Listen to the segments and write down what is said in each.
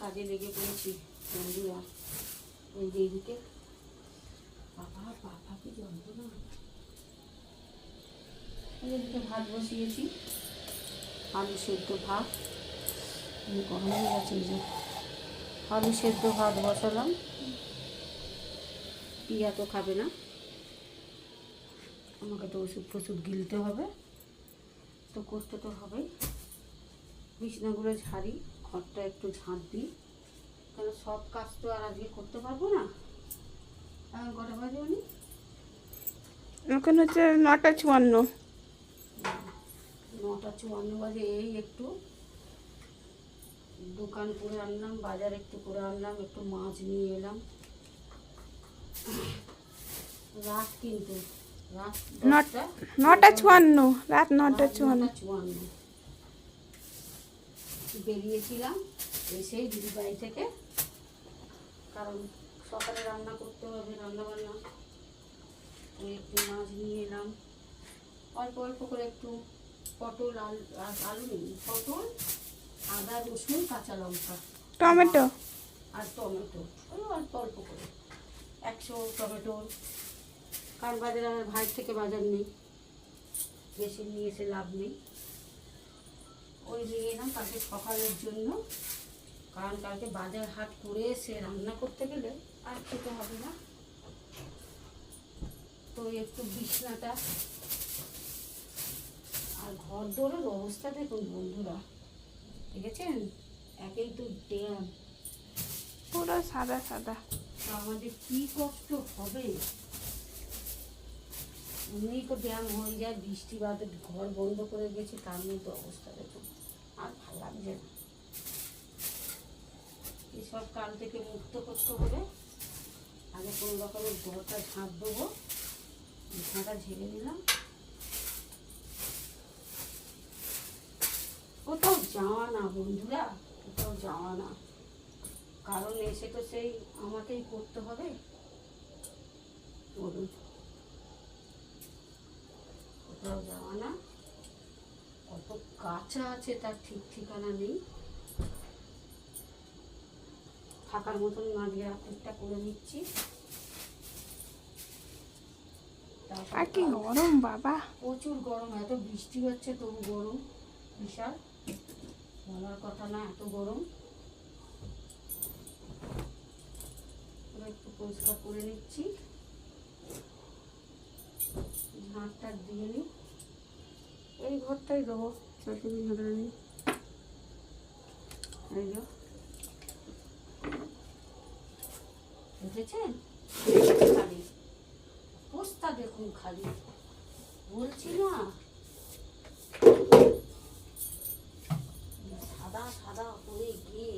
কাজে লেগে পড়েছি, বন্ধুরা এই যে এইদিকে বাবা বাবা, কি যন্ত্রণা। এদিকে ভাত বসিয়েছি। আলু সেদ্ধ ভাত। গরম হয়ে গেছে যে আলু সেদ্ধ ভাত বসালাম। পিয়া তো খাবে না। আমাকে তো ওষুধ ফষুধ গিলতে হবে। তো করতে তো হবেই। বিছনাগুলো ঝাড়ি। ঘরটা একটু ঝাঁট দিই। কারণ সব কাজ তো আর আজকে করতে পারব না? কটা বাজে উনি? এখন হচ্ছে নটা চুয়ান্ন। নটা চুয়ান্ন বাজে এই একটু। দোকান করে আনলাম বাজার একটু করে আনলাম একটু মাছ নিয়ে এলাম। রাত কিন্তু রাত নট- চুয়ান্ন রাত নটা চুয়ান্ন। চুয়ান্ন। বেরিয়েছিলাম এসেই দিদি বাড়ি থেকে। কারণ সকালে রান্না করতে হবে রান্না বান্না ওই একটু মাছ নিয়ে এলাম। অল্প অল্প করে একটু পটল আলু আর আলু নেই পটল আদা রসুন কাঁচা লঙ্কা। টমেটো? আর টমেটো ওই অল্প অল্প করে। একশো টমেটো। কারণ বাজারে আমার ভাইয়ের থেকে বাজার নেই। বেশি নিয়ে এসে লাভ নেই। ওই নিয়ে এলাম কালকে সকালের জন্য। কারণ কালকে বাজার হাট করে এসে রান্না করতে গেলে আর খেতে হবে না। তো একটু বিছনাটা আর ঘর দৌড়ের অবস্থা দেখুন বন্ধুরা। দেখেছেন? একেই তো ড্যাম। পুরো সাদা সাদা। আমাদের কি কষ্ট হবে? এমনি তো ব্যায়াম হয়ে যায়, বৃষ্টি বাদে ঘর বন্ধ করে গেছি তার মধ্যে অবস্থা দেখুন। আর ভালো লাগছে না। এসব কাল থেকে মুক্ত করতে হবে আগে কোনো রকমের ঘরটা ঝাঁপ দেবো। বিছানাটা ঝেড়ে নিলাম। কোথাও যাওয়া না বন্ধুরা, কোথাও যাওয়া না। কারণ এসে তো সেই আমাকেই করতে হবে। বলুন। কোথাও যাওয়া না। কত কাঁচা আছে তার ঠিক ঠিকানা নেই। থাকার মতন না দিয়ে একটা করে নিচ্ছি। আর কি গরম বাবা। প্রচুর গরম এত বৃষ্টি হচ্ছে তবু গরম বিশাল। বলার কথা না এত গরম। একটু পরিষ্কার করে নিচ্ছি। ঝাঁটটা দিয়ে নিই এই ঘরটাই দেবো শাশুড়ি ধরে নিই এই যে। খালি। পোস্তা দেখুন খালি। বলছি না সাদা সাদা করে গিয়ে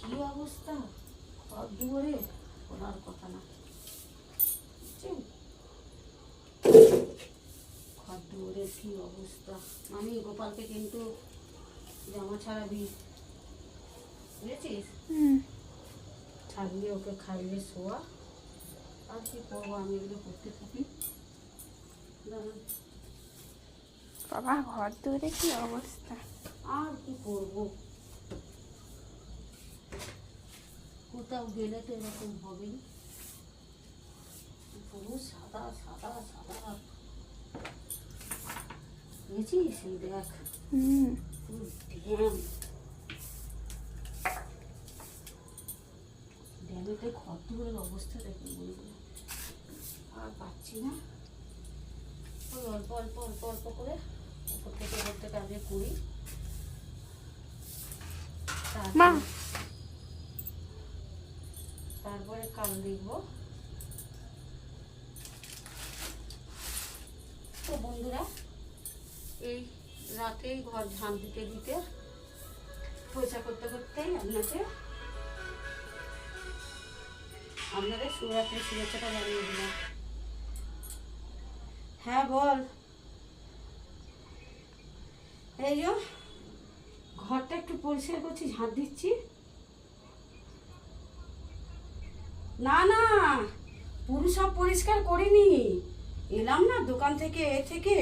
কি অবস্থা ঘর দুয়ারে বলার কথা না বুঝছেন? ঘর দুয়ারের কি অবস্থা? আমি গোপালকে কিন্তু জামা ছাড়াবি বুঝেছিস? ছাড়িয়ে ওকে খাইয়ে শোয়া। আর কি করব আমি এগুলো করতে থাকি। বাবা ঘর দূরে কি অবস্থা? আর কি করব? কোথাও গেলে তো এরকম হবেই পুরো সাদা সাদা সাদা তারপরে কাল দেখব। তো বন্ধুরা এই রাতেই ঘর ঝাঁপ দিতে দিতে পয়সা করতে করতেই আপনাকে আপনাদের শিবরাত্রির শুভেচ্ছাটা জানিয়ে দিলাম। হ্যাঁ বল। এই ঘরটা একটু পরিষ্কার করছি, ঝাঁট দিচ্ছি। না না, পুরো সব পরিষ্কার করিনি। এলাম না দোকান থেকে, এ থেকে।